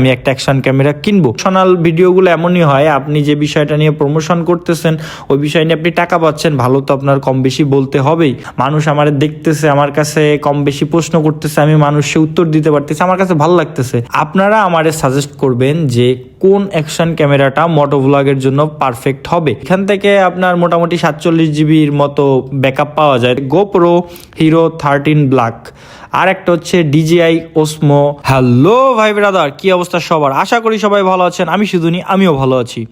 আমি একটা action camera কিনবো। প্রমোশনাল ভিডিওগুলো এমনই হয়, আপনি যে বিষয়টা নিয়ে প্রমোশন করতেছেন, ওই বিষয় নিয়ে আপনি টাকা পাচ্ছেন, ভালো তো আপনার কম বেশি বলতে হবেই। মানুষ আমার দেখতেছে, আমার কাছে কম বেশি প্রশ্ন করতেছে, আমি মানুষকে উত্তর দিতে পারতেছি, আমার কাছে ভালো লাগতেছে। আপনারা আমারে সাজেস্ট করবেন যে কোন অ্যাকশন ক্যামেরাটা মোটো ব্লগের জন্য পারফেক্ট হবে। এখান থেকে আপনার মোটামুটি সাতচল্লিশ জিবির মতো ব্যাকআপ পাওয়া যায়। গোপ্রো হিরো থার্টিন ব্ল্যাক আর একটা হচ্ছে ডিজিআই ওসমো। হ্যালো ভাই ব্রাদার, কি অবস্থা সবার? আশা করি সবাই ভালো আছেন, আমি শুধু নি আমিও ভালো আছি।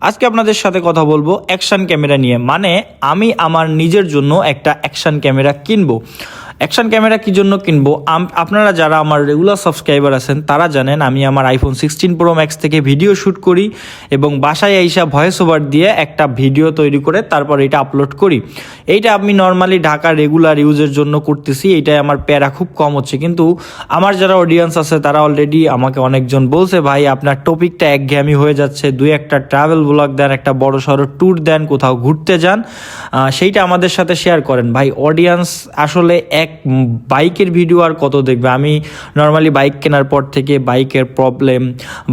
আজকে আপনাদের সাথে কথা বলব অ্যাকশন ক্যামেরা নিয়ে মানে আমি আমার নিজের জন্য একটা অ্যাকশন ক্যামেরা কিনবো। অ্যাকশন ক্যামেরা কি জন্য কিনবো? আপনারা যারা আমার রেগুলার সাবস্ক্রাইবার আছেন, তারা জানেন আমি আমার আইফোন সিক্সটিন প্রো ম্যাক্স থেকে ভিডিও শ্যুট করি এবং বাসায় আইসা ভয়েস ওভার দিয়ে একটা ভিডিও তৈরি করে তারপর এটা আপলোড করি। এইটা আমি নর্মালি ঢাকা রেগুলার ইউজের জন্য করতেছি, এইটাই আমার প্যারা খুব কম হচ্ছে। কিন্তু আমার যারা অডিয়েন্স আছে, তারা অলরেডি আমাকে অনেকজন বলছে, ভাই, আপনার টপিকটা একঘেয়েমি হয়ে যাচ্ছে। দুই একটা ট্রাভেল ব্লগ দেন, একটা বড় সড়ো ট্যুর দেন, কোথাও ঘুরতে যান। সেইটা আমাদের সাথে শেয়ার করেন। ভাই অডিয়েন্স আসলে এক উম, বাইকের ভিডিও আর কত দেখবে? আমি নর্মালি বাইক কেনার পর থেকে বাইকের প্রবলেম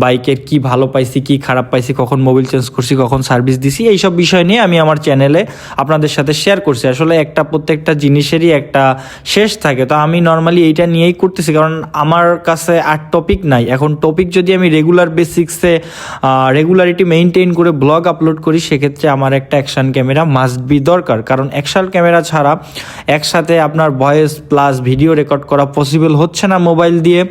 বাইকের কি ভালো পাইছি কি খারাপ পাইছি কখন মোবিল চেঞ্জ করছি কখন সার্ভিস দিছি এইসব বিষয় নিয়ে আমি আমার চ্যানেলে আপনাদের সাথে শেয়ার করছি। আসলে একটা প্রত্যেকটা জিনিসেরই একটা শেষ থাকে। তো আমি নর্মালি এইটা নিয়েই করতেছি কারণ আমার কাছে আর টপিক নাই। এখন টপিক যদি আমি রেগুলার বেসিক্সে রেগুলারিটি মেনটেন করে ব্লগ আপলোড করি সেক্ষেত্রে আমার একটা অ্যাকশন ক্যামেরা মাস্ট বি দরকার। কারণ অ্যাকশন ক্যামেরা ছাড়া একসাথে আপনার ভয়েস প্লাস ভিডিও রেকর্ড করা পসিবল হচ্ছে না মোবাইল দিয়ে।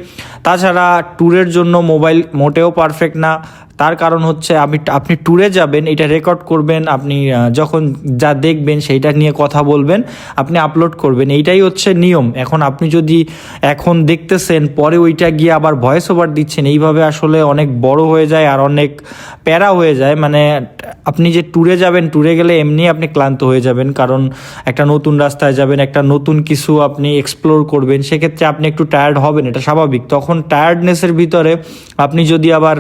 তাছাড়া ট্যুরের জন্য মোবাইল মোটেও পারফেক্ট না। তার কারণ হচ্ছে আপনি আপনি ট্যুরে যাবেন, এটা রেকর্ড করবেন, আপনি যখন যা দেখবেন সেইটা নিয়ে কথা বলবেন, আপনি আপলোড করবেন। এইটাই হচ্ছে নিয়ম। এখন আপনি যদি এখন দেখতেছেন, পরে ওইটা গিয়ে আবার ভয়েস ওভার দিচ্ছেন, এইভাবে আসলে অনেক বড় হয়ে যায় আর অনেক প্যারা হয়ে যায়। মানে আপনি যে ট্যুরে যাবেন ট্যুরে গেলে এমনি আপনি ক্লান্ত হয়ে যাবেন। কারণ একটা নতুন রাস্তায় যাবেন, একটা নতুন কিছু আপনি এক্সপ্লোর করবেন, সেক্ষেত্রে আপনি একটু টায়ার্ড হবেন, এটা স্বাভাবিক। তখন টায়ার্ডনেসের ভিতরে আপনি যদি আবার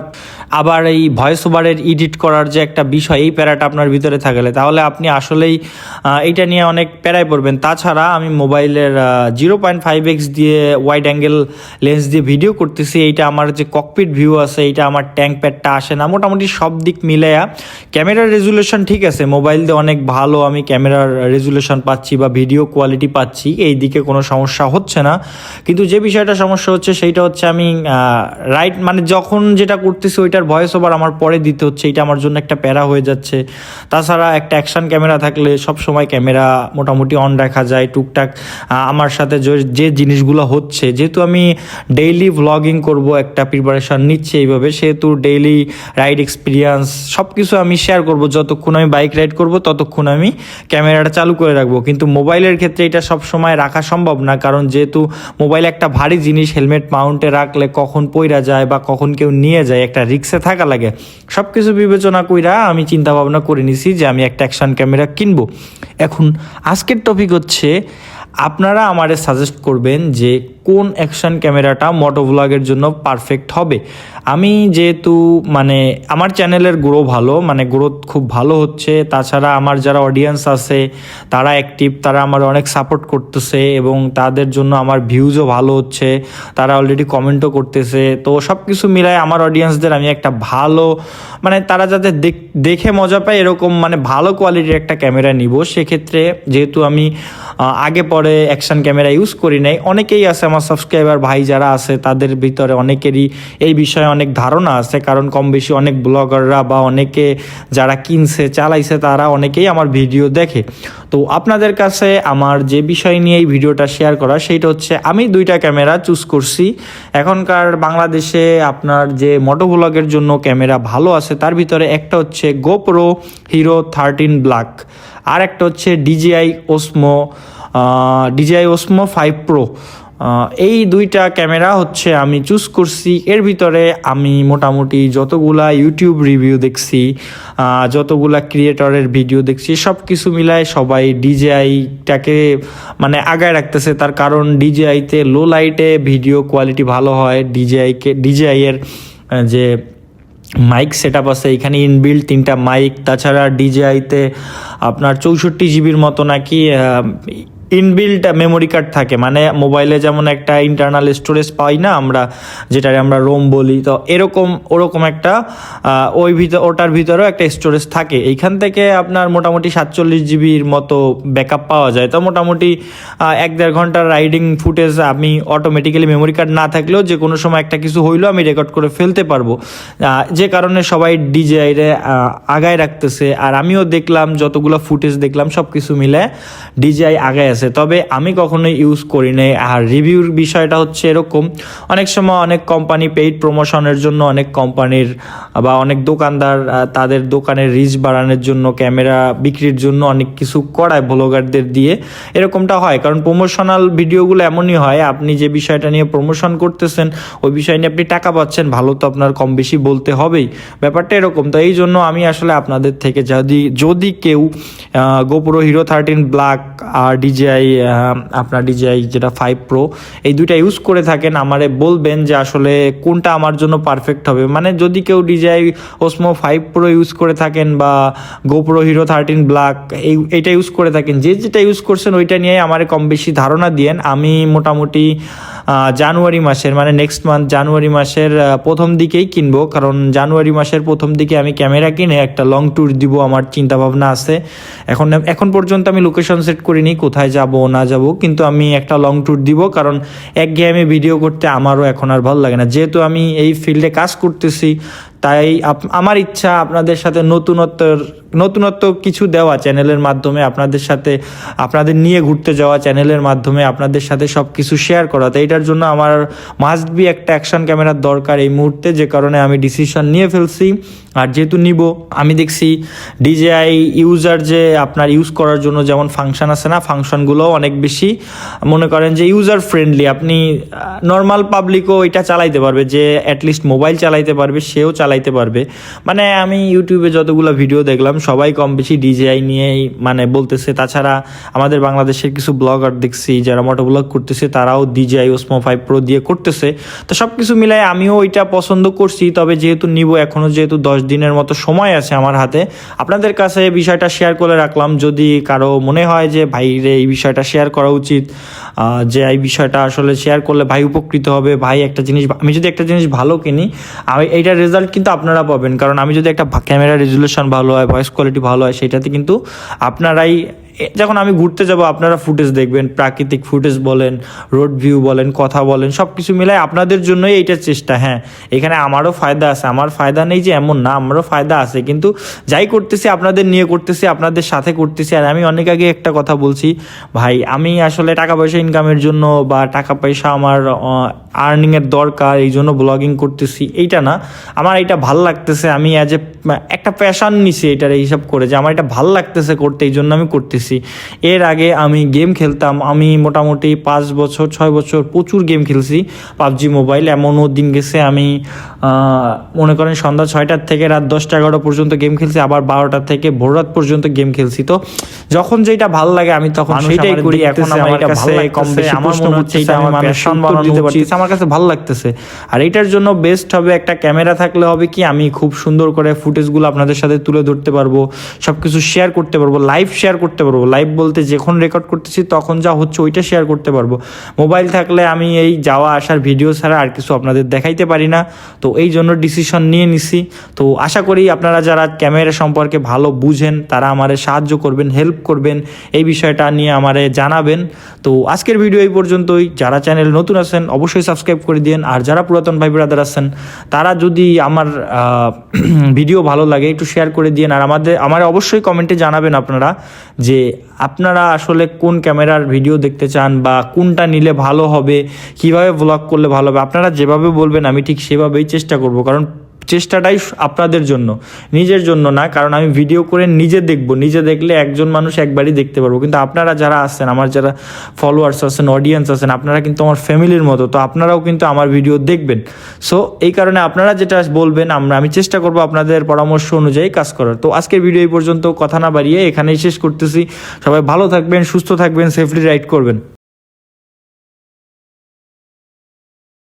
আবার এই ভয়েস ওভারের এডিট করার যে একটা বিষয়, এই প্যারাটা আপনার ভিতরে থাকলে, তাহলে আপনি আসলেই এইটা নিয়ে অনেক প্যারায় পড়বেন। তাছাড়া আমি মোবাইলের জিরো পয়েন্ট ফাইভ এক্স দিয়ে ওয়াইড অ্যাঙ্গেল লেন্স দিয়ে ভিডিও করতেছি। এইটা আমার যে ককপিট ভিউ আছে, এইটা আমার ট্যাঙ্ক প্যাডটা আসে না। মোটামুটি সব দিক মিলাইয়া ক্যামেরার রেজুলেশন ঠিক আছে। মোবাইল দিয়ে অনেক ভালো আমি ক্যামেরার রেজুলেশন পাচ্ছি বা ভিডিও কোয়ালিটি পাচ্ছি, এই দিকে কোনো সমস্যা হচ্ছে না। কিন্তু যে বিষয়টা সমস্যা হচ্ছে, সেইটা হচ্ছে আমি রাইট মানে যখন যেটা করতেছি, ওইটার ভয়েস ওভার আমার পরে দিতে হচ্ছে, এটা আমার জন্য একটা প্যারা হয়ে যাচ্ছে। তাছাড়া একটা অ্যাকশন ক্যামেরা থাকলে সব সময় ক্যামেরা মোটামুটি অন রাখা যায়, টুকটাক আমার সাথে যে- জিনিসগুলো হচ্ছে। যেহেতু আমি ডেইলি ভ্লগিং করব একটা প্রিপারেশন নিচ্ছি এইভাবে, সেহেতু ডেইলি রাইড এক্সপিরিয়েন্স সব কিছু আমি শেয়ার করব। যতক্ষণ আমি বাইক রাইড করব, ততক্ষণ আমি ক্যামেরাটা চালু করে রাখব। কিন্তু মোবাইলের ক্ষেত্রে এটা সব সময় রাখা সম্ভব না, কারণ যেহেতু মোবাইল একটা ভারী জিনিস হেলমেট মাউন্টে রাখলে কখন পইরা যায় বা কখন কেউ নিয়ে যায়, একটা রিক্সে থাকা লাগে। সব কিছু বিবেচনা কইরা আমি চিন্তা ভাবনা করে নিছি যে আমি একটা অ্যাকশন ক্যামেরা কিনবো। এখন আজকের টপিক হচ্ছে আপনারা আমারে সাজেস্ট করবেন যে কোন অ্যাকশন ক্যামেরাটা মোটো ব্লগের জন্য পারফেক্ট হবে। আমি যেহেতু মানে আমার চ্যানেলের গ্রো ভালো মানে গ্রোথ খুব ভালো হচ্ছে, তাছাড়া আমার যারা অডিয়েন্স আছে, তারা অ্যাক্টিভ তারা আমার অনেক সাপোর্ট করতেছে এবং তাদের জন্য আমার ভিউজও ভালো হচ্ছে, তারা অলরেডি কমেন্টও করতেছে। তো সব কিছু মিলায় আমার অডিয়েন্সদের আমি একটা ভালো মানে তারা যাতে দেখ- মজা পায় এরকম মানে ভালো কোয়ালিটির একটা ক্যামেরা নিব। সেক্ষেত্রে যেহেতু আমি আগে পরে অ্যাকশন ক্যামেরা ইউজ করি নাই। অনেকেই আছে আমার সাবস্ক্রাইবার ভাই যারা আছে, তাদের ভিতরে অনেকেরই এই বিষয়ে অনেক ধারণা আছে, কারণ কম বেশি অনেক ব্লগাররা বা অনেকে যারা কিনছে, চালাইছে, তারা অনেকেই আমার ভিডিও দেখে। তো আপনাদের কাছে আমার যে বিষয় নিয়ে এই ভিডিওটা শেয়ার করা, সেইটা হচ্ছে আমি দুইটা ক্যামেরা চুজ করছি। এখনকার বাংলাদেশে আপনার যে মোটো ব্লগের জন্য ক্যামেরা ভালো আছে, তার ভিতরে একটা হচ্ছে গোপ্রো হিরো থার্টিন ব্ল্যাক আর একটা হচ্ছে DJI Osmo DJI Osmo five pro এই দুইটা ক্যামেরা হচ্ছে আমি চুজ করছি। এর ভিতরে আমি মোটামুটি যতগুলা ইউটিউব রিভিউ দেখছি যতগুলা ক্রিয়েটরের ভিডিও দেখছি সব কিছু মিলায় সবাই ডিজিআইটাকে মানে আগায় রাখতেছে। তার কারণ ডিজিআইতে লো লাইটে ভিডিও কোয়ালিটি ভালো হয়। ডিজিআইকে ডিজিআইয়ের যে মাইক সেট আপ আছে, এখানে ইনবিল্ড তিনটা মাইক তাছাড়া ডিজেআইতে আপনার চৌষট্টি জিবির মতো নাকি ইনবিল্ট মেমোরি কার্ড থাকে। মানে মোবাইলে যেমন একটা ইন্টারনাল স্টোরেজ পাই না আমরা, যেটাকে আমরা রোম বলি, তো এরকম, ওরকম একটা ওই ভিতর, ওটার ভিতরেও একটা স্টোরেজ থাকে। এইখান থেকে আপনার মোটামুটি সাতচল্লিশ জিবির মতো ব্যাকআপ পাওয়া যায়। তো মোটামুটি এক দেড় ঘণ্টার রাইডিং ফুটেজ আমি অটোমেটিক্যালি মেমোরি কার্ড না থাকলেও যে কোনো সময় একটা কিছু হইলেও আমি রেকর্ড করে ফেলতে পারব। যে কারণে সবাই ডিজিআইরে আগায় রাখতেছে। আর আমিও দেখলাম, যতগুলো ফুটেজ দেখলাম সব কিছু মিলে ডিজিআই আগায় আছে। তবে আমি কখনোই ইউজ করি নাই। আর রিভিউর বিষয়টা হচ্ছে এরকম। অনেক সময় অনেক কোম্পানি পেইড প্রমোশনের জন্য অনেক কোম্পানির বা অনেক দোকানদার তাদের দোকানের রিচ বাড়ানোর জন্য ক্যামেরা বিক্রির জন্য অনেক কিছু করায় ব্লগারদের দিয়ে। এরকমটা হয়। কারণ প্রমোশনাল ভিডিওগুলো এমনই হয়, আপনি যে বিষয়টা নিয়ে প্রমোশন করতেছেন, ওই বিষয় নিয়ে আপনি টাকা পাচ্ছেন, ভালো তো আপনার কম বেশি বলতে হবেই। ব্যাপারটা এরকম। তো এই জন্য আমি আসলে আপনাদের থেকে যদি যদি কেউ গোপুরো হিরো থার্টিন ব্ল্যাক আর ডিজিআই আপনার ডিজিআই যেটা ফাইভ প্রো এই দুইটা ইউজ করে থাকেন, আমারে বলবেন যে আসলে কোনটা আমার জন্য পারফেক্ট হবে। মানে যদি কেউ DJI Osmo five pro use করে থাকেন বা গোপ্রো হিরো থার্টিন ব্ল্যাক এই এটা ইউজ করে থাকেন, যে যেটা ইউজ করছেন, ওইটা নিয়ে আমার কম বেশি ধারণা দিয়েন। আমি মোটামুটি জানুয়ারি মাসের মানে নেক্সট মান্থ জানুয়ারি মাসের প্রথম দিকেই কিনবো। কারণ জানুয়ারি মাসের প্রথম দিকে আমি ক্যামেরা কিনে একটা লং ট্যুর দিব, আমার চিন্তা ভাবনা আছে। এখন এখন পর্যন্ত আমি লোকেশন সেট করিনি, কোথায় যাব, না যাব, কিন্তু আমি একটা লং ট্যুর দিব, কারণ এক গেমে ভিডিও করতে আমারও এখন আর ভালো লাগে না। যেহেতু আমি এই ফিল্ডে কাজ করতেছি, তাই আমার ইচ্ছা আপনাদের সাথে নতুনত্বর নতুনত্ব কিছু দেওয়া চ্যানেলের মাধ্যমে আপনাদের সাথে, আপনাদের নিয়ে ঘুরতে যাওয়া চ্যানেলের মাধ্যমে আপনাদের সাথে সব কিছু শেয়ার করা। তো এটার জন্য আমার মাস্ট বি একটা অ্যাকশন ক্যামেরার দরকার এই মুহূর্তে, যে কারণে আমি ডিসিশন নিয়ে ফেলছি। আর যেহেতু নিব, আমি দেখছি ডিজেআই ইউজার যে আপনার ইউজ করার জন্য যেমন ফাংশন আছে না ফাংশনগুলোও অনেক বেশি। মনে করেন যে ইউজার ফ্রেন্ডলি আপনি নর্মাল পাবলিকও এটা চালাইতে পারবে, যে অ্যাটলিস্ট মোবাইল চালাইতে পারবে, সেও চালাইতে পারবে। মানে আমি ইউটিউবে যতগুলো ভিডিও দেখলাম সবাই কম বেশি ডিজেআই নিয়েই মানে বলতেছে। তাছাড়া আমাদের বাংলাদেশের কিছু ব্লগার দেখছি, যারা মোটো ব্লগ করতেছে, তারাও ডিজেআই ওসমো ফাইভ প্রো দিয়ে করতেছে। তো সব কিছু মিলাই আমিও ওইটা পছন্দ করছি, তবে যেহেতু নিব এখনও যেহেতু দশ দিনের মতো সময় আছে আমার হাতে, আপনাদের কাছে বিষয়টা শেয়ার করে রাখলাম। যদি কারও মনে হয় যে, ভাই, রে, এই বিষয়টা শেয়ার করা উচিত যে, এই বিষয়টা আসলে শেয়ার করলে ভাই উপকৃত হবে, ভাই, একটা জিনিস আমি যদি একটা জিনিস ভালো কিনি, আমি এইটার রেজাল্ট কিন্তু আপনারা পাবেন। কারণ আমি যদি একটা ক্যামেরা রেজুলেশন ভালো হয় ভয়েস কোয়ালিটি ভালো হয় সেটাতে কিন্তু আপনারাই যখন আমি ঘুরতে যাব, আপনারা ফুটেজ দেখবেন, প্রাকৃতিক ফুটেজ বলেন রোড ভিউ বলেন, কথা বলেন সব কিছু মিলাই আপনাদের জন্যই এইটা চেষ্টা হ্যাঁ। এখানে আমারও ফায়দা আছে, আমার ফায়দা নেই যে এমন না, আমারও ফায়দা আছে, কিন্তু যাই করতেছি, আপনাদের নিয়ে করতেছি, আপনাদের সাথে করতেছি, আর আমি অনেক আগে একটা কথা বলছি, ভাই, আমি আসলে টাকা পয়সা ইনকামের জন্য বা টাকা পয়সা আমার আর্নিংয়ের দরকার, এই জন্য ব্লগিং করতেছি, এইটা না। আমার এটা ভালো লাগতেছে, আমি অ্যাজ এ একটা প্যাশান নিছি, এটার এইসব করে যে আমার এটা ভালো লাগতেছে করতে, এই জন্য আমি করতেছি। এর আগে আমি গেম খেলতাম। আমি মোটামুটি পাঁচ বছর ছয় বছর প্রচুর গেম খেলছি পাবজি মোবাইল। এমনও দিন গেছে আমি মনে করেন সন্ধ্যা ছয়টার থেকে রাত দশটা এগারোটা পর্যন্ত গেম খেলছি আবার বারোটা থেকে ভোর রাত পর্যন্ত গেম খেলছি। তো যখন যেটা ভালো লাগে আমি তখন সেটাই করি। এখন আমার কাছে ভালো কম বেশি আমার মনে হচ্ছে এটা আমার দিতে কাছে ভালো লাগতেছে। আর এটার জন্য বেস্ট হবে একটা ক্যামেরা থাকলে হবে কি আমি খুব সুন্দর করে ফুটেজগুলো আপনাদের সাথে তুলে ধরতে পারব সব কিছু শেয়ার করতে পারব লাইভ শেয়ার করতে পারব। লাইভ বলতে যখন রেকর্ড করতেছি তখন যা হচ্ছে ওইটা শেয়ার করতে পারব। মোবাইল থাকলে আমি এই যাওয়া আসার ভিডিও ছাড়া আর কিছু আপনাদের দেখাইতে পারি না। তো এই জন্য ডিসিশন নিয়ে নিছি। তো আশা করি আপনারা যারা ক্যামেরা সম্পর্কে ভালো বুঝেন, তারা আমারে সাহায্য করবেন হেল্প করবেন, এই বিষয়টা নিয়ে আমারে জানাবেন। তো আজকের ভিডিও এই পর্যন্তই। যারা চ্যানেল নতুন আছেন, অবশ্যই সাবস্ক্রাইব করে দিন আর যারা পুরাতন ভাই ব্রাদার আছেন, তারা যদি আমার ভিডিও ভালো লাগে, একটু শেয়ার করে দিন আর আমাদের, আমার অবশ্যই কমেন্টে জানাবেন আপনারা যে আপনারা আসলে কোন ক্যামেরার ভিডিও দেখতে চান বা কোনটা নিলে ভালো হবে, কীভাবে ব্লগ করলে ভালো হবে, আপনারা যেভাবে বলবেন আমি ঠিক সেভাবেই চেষ্টা করব। কারণ চেষ্টাটাই আপনাদের জন্য, নিজের জন্য না, কারণ আমি ভিডিও করে নিজে দেখব, নিজে দেখলে একজন মানুষ একবারই দেখতে পারব। কিন্তু আপনারা যারা আছেন, আমার যারা ফলোয়ার্স আছেন অডিয়েন্স আছেন, আপনারা কিন্তু আমার ফ্যামিলির মতো, তো আপনারাও কিন্তু আমার ভিডিও দেখবেন। সো এই কারণে আপনারা যেটা বলবেন, আমরা, আমি চেষ্টা করব আপনাদের পরামর্শ অনুযায়ী কাজ করার। তো আজকের ভিডিও এই পর্যন্ত, কথা না বাড়িয়ে এখানেই শেষ করতেছি। সবাই ভালো থাকবেন, সুস্থ থাকবেন সেফলি রাইড করবেন।